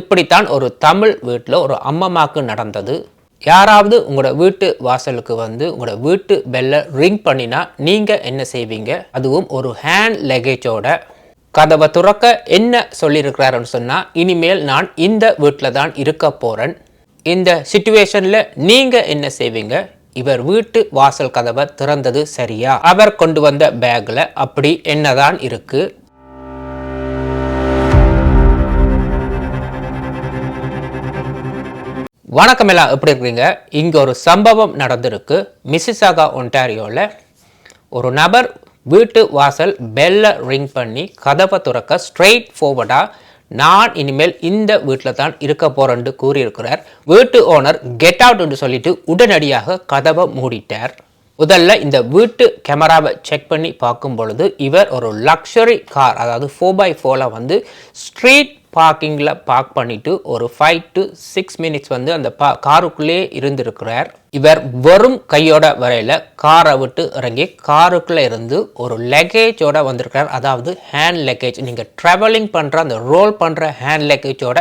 இப்படித்தான் ஒரு தமிழ் வீட்டில் ஒரு அம்மம்மாக்கு நடந்தது. யாராவது உங்களோட வீட்டு வாசலுக்கு வந்து உங்களோட வீட்டு பெல்லை ரிங் பண்ணினா நீங்கள் என்ன செய்வீங்க? அதுவும் ஒரு ஹேண்ட் லெகேஜோட கதவை துறக்க என்ன சொல்லியிருக்கிறாருன்னு சொன்னால் இனிமேல் நான் இந்த வீட்டில் தான் இருக்க போகிறேன் இந்த சுச்சுவேஷனில் நீங்கள் என்ன செய்வீங்க? இவர் வீட்டு வாசல் கதவை திறந்தது சரியா? அவர் கொண்டு வந்த பேக்கில் அப்படி என்னதான் இருக்குது வணக்கம் எல்லாம் எப்படி இருக்கிறீங்க இங்கே ஒரு சம்பவம் நடந்திருக்கு. மிசிசாகா ஒன்டாரியோவில் ஒரு நபர் வீட்டு வாசல் பெல்ல ரிங் பண்ணி கதவை துறக்க ஸ்ட்ரெயிட் ஃபார்வர்டாக நான் இனிமேல் இந்த வீட்டில் தான் இருக்க போகிறேன்னு கூறியிருக்கிறார். வீட்டு ஓனர் கெட் அவுட்னு சொல்லிட்டு உடனடியாக கதவை மூடிட்டார். முதல்ல இந்த வீட்டு கேமராவை செக் பண்ணி பார்க்கும் பொழுது இவர் ஒரு லக்ஸரி கார் அதாவது ஃபோர் பை ஃபோரில் வந்து ஸ்ட்ரீட் பார்க்கிங்கில் பார்க் பண்ணிவிட்டு ஒரு ஃபைவ் டு சிக்ஸ் மினிட்ஸ் வந்து அந்த பா காருக்குள்ளேயே இருந்திருக்கிறார். இவர் வெறும் கையோட வரையில் காரை விட்டு இறங்கி காருக்குள்ளே இருந்து ஒரு லெக்கேஜோட வந்திருக்கிறார். அதாவது ஹேண்ட் லக்கேஜ் நீங்கள் ட்ராவலிங் பண்ணுற அந்த ரோல் பண்ணுற ஹேண்ட் லக்கேஜோட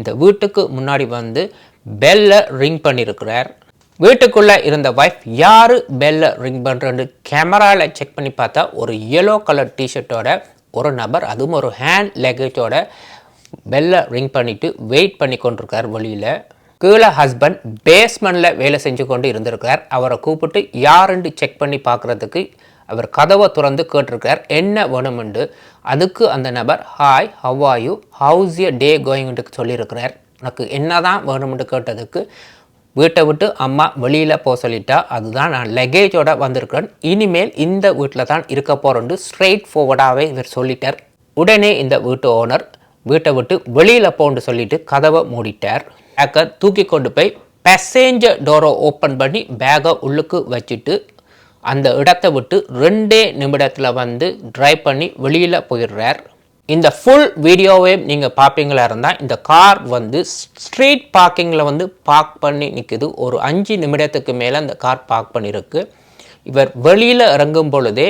இந்த வீட்டுக்கு முன்னாடி வந்து பெல்லை ரிங் பண்ணியிருக்கிறார் வீட்டுக்குள்ளே இருந்த ஒய்ஃப் யார் பெல்லை ரிங் பண்ணுறன்னு கேமராவில் செக் பண்ணி பார்த்தா ஒரு எல்லோ கலர் டிஷர்ட்டோட ஒரு நபர் அதுவும் ஒரு ஹேண்ட் லெகேஜோட பெல்லை ரிங் பண்ணிட்டு வெயிட் பண்ணி கொண்டிருக்கார் வழியில் கீழே ஹஸ்பண்ட் பேஸ்மெண்ட்டில் வேலை செஞ்சு கொண்டு இருந்திருக்கார். அவரை கூப்பிட்டு யாருன்னு செக் பண்ணி பார்க்குறதுக்கு அவர் கதவை திறந்து கேட்டிருக்கார். என்ன வேணுமெண்டு? அதுக்கு அந்த நபர் hi how are you how's a day going to சொல்லியிருக்கிறார். உனக்கு என்னதான் வேணுமெண்டு? கேட்டதுக்கு வீட்டை விட்டு அம்மா வெளியில் போக சொல்லிட்டா. அதுதான் நான் லெகேஜோடு வந்திருக்கிறேன். இனிமேல் இந்த வீட்டில் தான் இருக்க போகிறேன்னு ஸ்ட்ரெயிட் ஃபார்வர்டாகவே இவர் சொல்லிட்டார். உடனே இந்த வீட்டு ஓனர் வீட்டை விட்டு வெளியில் போன்னு சொல்லிட்டு கதவை மூடிட்டார். ஹேக்கர் தூக்கி கொண்டு போய் பேசேஞ்சர் டோரை ஓப்பன் பண்ணி பேக்கை உள்ளுக்கு வச்சுட்டு அந்த இடத்தை விட்டு ரெண்டே நிமிடத்தில் வந்து ட்ரைவ் பண்ணி வெளியில் போயிடுறார். இந்த ஃபுல் வீடியோவே நீங்கள் பார்ப்பீங்களா இருந்தால் இந்த கார் வந்து ஸ்ட்ரீட் பார்க்கிங்கில் வந்து பார்க் பண்ணி நிற்குது ஒரு அஞ்சு நிமிடத்துக்கு மேலே அந்த கார் பார்க் பண்ணியிருக்கு இவர் வெளியில் இறங்கும் பொழுதே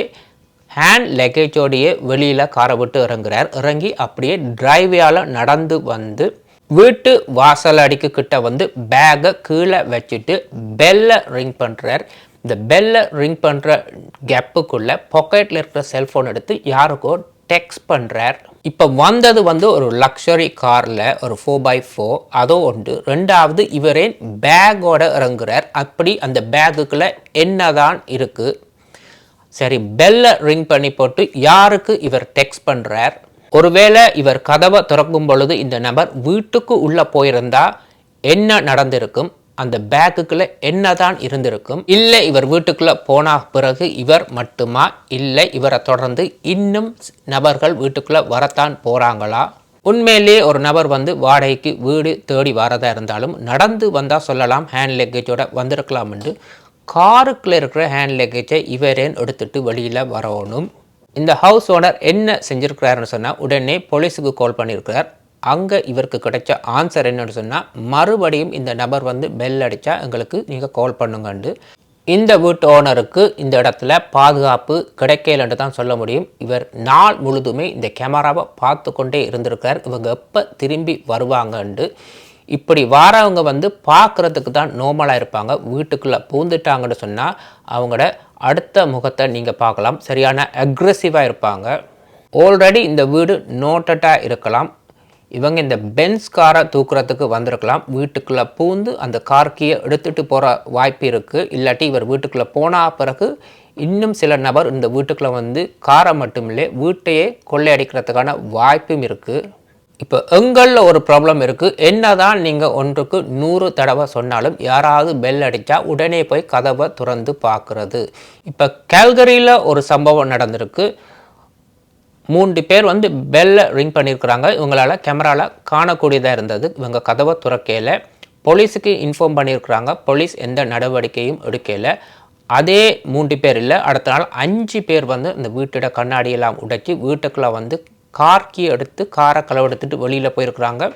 ஹேண்ட் லக்கேஜோடையே வெளியில் காரை விட்டு இறங்குறார். இறங்கி அப்படியே டிரைவியால் நடந்து வந்து வீட்டு வாசல் அடிக்கு கிட்ட வந்து பேக்கை கீழே வச்சுட்டு பெல்லை ரிங் பண்ணுறார் இந்த பெல்லை ரிங் பண்ணுற கேப்புக்குள்ளே பாக்கெட்டில் இருக்கிற செல்ஃபோன் எடுத்து யாருக்கோ டெக்ஸ்ட் பண்ணுறார் இப்போ வந்தது வந்து ஒரு லக்ஸரி காரில் ஒரு ஃபோர் பை ஃபோர் அதோ ஒன்று. ரெண்டாவது இவரே பேக்கோட இறங்குறார். அப்படி அந்த பேக்குக்குள்ளே என்னதான் இருக்குது சரி பெல்லை ரிங் பண்ணி போட்டு யாருக்கு இவர் டெக்ஸ்ட் பண்ணுறார் ஒருவேளை இவர் கதவை திறக்கும் பொழுது இந்த நபர் வீட்டுக்கு உள்ளே போயிருந்தா என்ன நடந்திருக்கும்? அந்த பேக்குக்குள்ள என்னதான் இருந்திருக்கும்? இல்லை இவர் வீட்டுக்குள்ளே போன பிறகு இவர் மட்டுமா? இல்லை இவரை தொடர்ந்து இன்னும் நபர்கள் வீட்டுக்குள்ளே வரத்தான் போகிறாங்களா உண்மையிலேயே ஒரு நபர் வந்து வாடகைக்கு வீடு தேடி வரதா இருந்தாலும் நடந்து வந்தால் சொல்லலாம் ஹேண்ட் லக்கேஜோட வந்திருக்கலாம் என்று. காருக்குள்ளே இருக்கிற ஹேண்ட் லக்கேஜை இவரேன் எடுத்துட்டு வெளியில் வரணும். இந்த ஹவுஸ் ஓனர் என்ன செஞ்சுருக்கிறாருன்னு சொன்னால் உடனே போலீஸுக்கு கால் பண்ணியிருக்கிறார் அங்கே இவருக்கு கிடைச்ச ஆன்சர் என்னன்னு சொன்னால் மறுபடியும் இந்த நபர் வந்து பெல் அடித்தா எங்களுக்கு நீங்கள் கால் பண்ணுங்கண்டு. இந்த வீட்டு ஓனருக்கு இந்த இடத்துல பாதுகாப்பு கிடைக்கலன்ட்டு தான் சொல்ல முடியும். இவர் நாள் முழுதுமே இந்த கேமராவை பார்த்து கொண்டே இருந்திருக்கார் இவங்க எப்போ திரும்பி வருவாங்கண்டு? இப்படி வாரவங்க வந்து பார்க்குறதுக்கு தான் நோமலாக இருப்பாங்க. வீட்டுக்குள்ளே பூந்துட்டாங்கன்னு சொன்னால் அவங்களோட அடுத்த முகத்தை நீங்கள் பார்க்கலாம். சரியான அக்ரெசிவாக இருப்பாங்க. ஆல்ரெடி இந்த வீடு நோட்டட்டாக இருக்கலாம். இவங்க இந்த பென்ஸ் காரை தூக்குறதுக்கு வந்திருக்கலாம். வீட்டுக்குள்ளே பூந்து அந்த கார்க்கியை எடுத்துகிட்டு போகிற வாய்ப்பு இருக்குது இல்லாட்டி இவர் வீட்டுக்குள்ளே போனால் பிறகு இன்னும் சில நபர் இந்த வீட்டுக்குள்ளே வந்து காரை மட்டுமில்லை வீட்டையே கொள்ளையடிக்கிறதுக்கான வாய்ப்பும் இருக்குது இப்போ எங்களில் ஒரு ப்ராப்ளம் இருக்குது என்ன தான் நீங்கள் ஒன்றுக்கு நூறு தடவை சொன்னாலும் யாராவது பெல் அடித்தா உடனே போய் கதவை திறந்து பார்க்குறது. இப்போ கேல்கரியில் ஒரு சம்பவம் நடந்திருக்கு. மூன்று பேர் வந்து பெல்லை ரிங் பண்ணியிருக்கிறாங்க இவங்களால் கேமராவில் காணக்கூடியதாக இருந்தது. இவங்க கதவை துறக்கையில் போலீஸுக்கு இன்ஃபார்ம் பண்ணியிருக்கிறாங்க போலீஸ் எந்த நடவடிக்கையும் எடுக்கல. அதே மூன்று பேர் இல்லை. அடுத்த நாள் அஞ்சு பேர் வந்து இந்த வீட்டோட கண்ணாடியெல்லாம் உடைச்சி வீட்டுக்குள்ளே வந்து கார் கீ எடுத்து காரை களவெடுத்துட்டு வெளியில் போயிருக்கிறாங்க.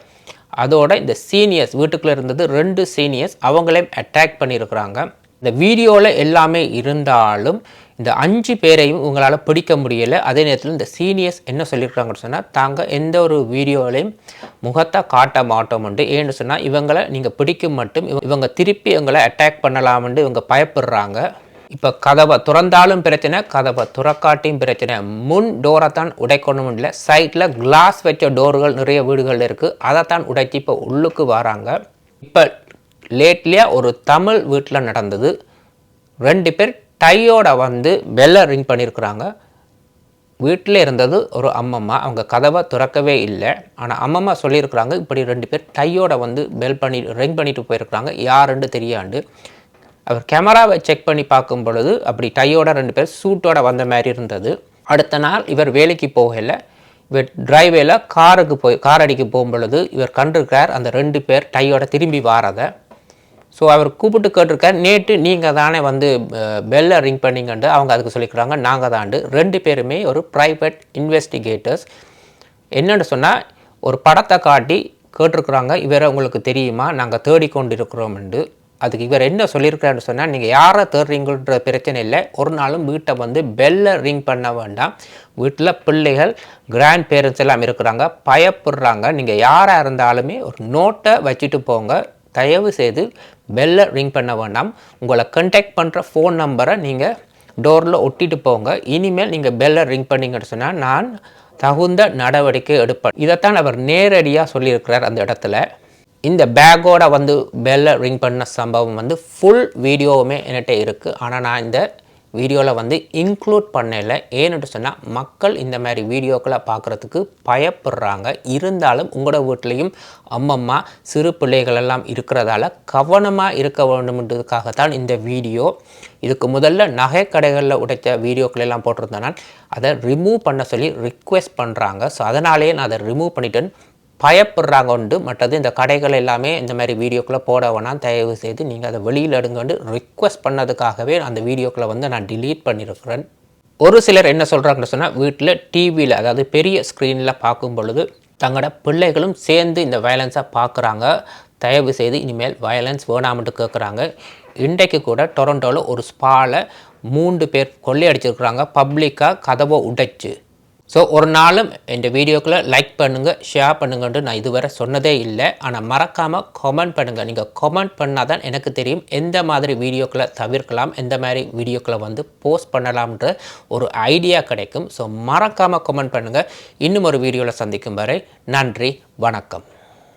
அதோட இந்த சீனியர்ஸ் வீட்டுக்குள்ளே இருந்தது ரெண்டு சீனியர்ஸ் அவங்களையும் அட்டாக் பண்ணியிருக்கிறாங்க. இந்த வீடியோவில் எல்லாமே இருந்தாலும் இந்த அஞ்சு பேரையும் உங்களால் பிடிக்க முடியலை. அதே நேரத்தில் இந்த சீனியர்ஸ் என்ன சொல்லியிருக்காங்கன்னு சொன்னால் தாங்க எந்த ஒரு வீடியோவிலையும் முகத்தை காட்ட மாட்டோம் உண்டு ஏன்னு சொன்னால் இவங்களை நீங்கள் பிடிக்கும் மட்டும் இவ- இவங்க திருப்பி இவங்களை அட்டாக் பண்ணலாம்னு இவங்க பயப்படுறாங்க. இப்போ கதவை திறந்தாலும் பிரச்சனை கதவை துறக்காட்டியும் பிரச்சனை. முன் டோரை தான் உடைக்கணும் இல்லை சைட்டில் கிளாஸ் வச்ச டோர்கள் நிறைய வீடுகள் இருக்குது அதை தான் உடைச்சி இப்போ உள்ளுக்கு வராங்க. இப்போ லேட்லியாக ஒரு தமிழ் வீட்டில் நடந்தது. ரெண்டு பேர் டையோட வந்து பெல்லை ரிங் பண்ணியிருக்கிறாங்க வீட்டில் இருந்தது ஒரு அம்மம்மா. அவங்க கதவை திறக்கவே இல்லை. ஆனால் அம்மம்மா சொல்லியிருக்கிறாங்க இப்படி ரெண்டு பேர் டையோட வந்து பெல் பண்ணி ரிங் பண்ணிட்டு போயிருக்கிறாங்க. யாருன்னு தெரியாண்டு. அவர் கேமராவை செக் பண்ணி பார்க்கும் பொழுது அப்படி டையோட ரெண்டு பேர் சூட்டோட வந்த மாதிரி இருந்தது. அடுத்த நாள் இவர் வேலைக்கு போகல. இவர் டிரைவேல காருக்கு போய் கார் அடிக்க போகும் பொழுது இவர் கண்டிருக்கிறார் அந்த ரெண்டு பேர் டையோட திரும்பி வாரதை. ஸோ அவர் கூப்பிட்டு கேட்டிருக்கார் நேற்று நீங்கள் தானே வந்து பெல்லை ரிங் பண்ணீங்கன்ட்டு அவங்க அதுக்கு சொல்லிக்கிறாங்க நாங்கள் தாண்டு ரெண்டு பேருமே ஒரு ப்ரைவேட் இன்வெஸ்டிகேட்டர்ஸ் என்னென்னு சொன்னால் ஒரு படத்தை காட்டி கேட்டிருக்குறாங்க இவரை உங்களுக்கு தெரியுமா? நாங்கள் தேடிக்கொண்டு இருக்கிறோம்ண்டு அதுக்கு இவர் என்ன சொல்லியிருக்கிறாருன்னு சொன்னால் நீங்கள் யாரை தேடுறீங்கன்ற பிரச்சனை இல்லை ஒரு நாளும் வீட்டை வந்து பெல்லை ரிங் பண்ண வேண்டாம். வீட்டில் பிள்ளைகள் கிராண்ட் பேரண்ட்ஸ் எல்லாம் இருக்கிறாங்க பயப்படுறாங்க. நீங்கள் யாராக இருந்தாலுமே ஒரு நோட்டை வச்சுட்டு போங்க. தயவு செய்து பெல்லை ரிங் பண்ண வேண்டாம். உங்களை கண்டாக்ட் பண்ணுற ஃபோன் நம்பரை நீங்கள் டோரில் ஒட்டிட்டு போங்க. இனிமேல் நீங்கள் பெல்லை ரிங் பண்ணீங்கன்னு சொன்னால் நான் தகுந்த நடவடிக்கை எடுப்பேன். இதைத்தான் அவர் நேரடியாக சொல்லியிருக்கிறார் அந்த இடத்துல. இந்த பேக்கோட வந்து பெல்லை ரிங் பண்ண சம்பவம் வந்து ஃபுல் வீடியோவுமே என்கிட்ட இருக்குது ஆனால் நான் இந்த வீடியோவில் வந்து இன்க்ளூட் பண்ணல ஏன்னு சொன்னால் மக்கள் இந்த மாதிரி வீடியோக்களை பார்க்குறதுக்கு பயப்படுறாங்க. இருந்தாலும் உங்களோட வீட்லேயும் அம்மம்மா சிறு பிள்ளைகள் எல்லாம் இருக்கிறதால கவனமாக இருக்க வேண்டும்ன்றதுக்காகத்தான் இந்த வீடியோ. இதுக்கு முதல்ல நகை கடைகளில் உடைத்த வீடியோக்கள் எல்லாம் போட்டிருந்தேன். அதை ரிமூவ் பண்ண சொல்லி ரிக்வெஸ்ட் பண்ணுறாங்க ஸோ அதனாலேயே நான் அதை ரிமூவ் பண்ணிட்டேன். பயப்படுறாங்க உண்டு மற்றது இந்த கடைகள் எல்லாமே இந்த மாதிரி வீடியோக்களை போட வேணாம். தயவு செய்து நீங்கள் அதை வெளியில் எடுங்கன்னு ரிக்வெஸ்ட் பண்ணதுக்காகவே அந்த வீடியோக்களை வந்து நான் டிலீட் பண்ணியிருக்கிறேன் ஒரு சிலர் என்ன சொல்கிறாங்கன்னு சொன்னால் வீட்டில் டிவியில் அதாவது பெரிய ஸ்க்ரீனில் பார்க்கும் பொழுது தங்களோட பிள்ளைகளும் சேர்ந்து இந்த வயலன்ஸை பார்க்குறாங்க. தயவு செய்து இனிமேல் வயலன்ஸ் வேணாமட்டு கேட்குறாங்க இன்றைக்கு கூட டொரண்டோவில் ஒரு ஸ்பாவில் மூன்று பேர் கொள்ளையடிச்சிருக்கிறாங்க. பப்ளிக்காக கதவை உடைச்சு. ஸோ ஒரு நாளும் இந்த வீடியோக்களை லைக் பண்ணுங்கள் ஷேர் பண்ணுங்கன்ட்டு நான் இதுவரை சொன்னதே இல்லை. ஆனால் மறக்காமல் கமெண்ட் பண்ணுங்கள் நீங்கள் கமெண்ட் பண்ணால் தான் எனக்கு தெரியும் எந்த மாதிரி வீடியோக்களை தவிர்க்கலாம் எந்த மாதிரி வீடியோக்களை வந்து போஸ்ட் பண்ணலாம்ன்ற ஒரு ஐடியா கிடைக்கும். ஸோ மறக்காமல் கமெண்ட் பண்ணுங்கள் இன்னும் ஒரு வீடியோவில் சந்திக்கும் வரை நன்றி வணக்கம்.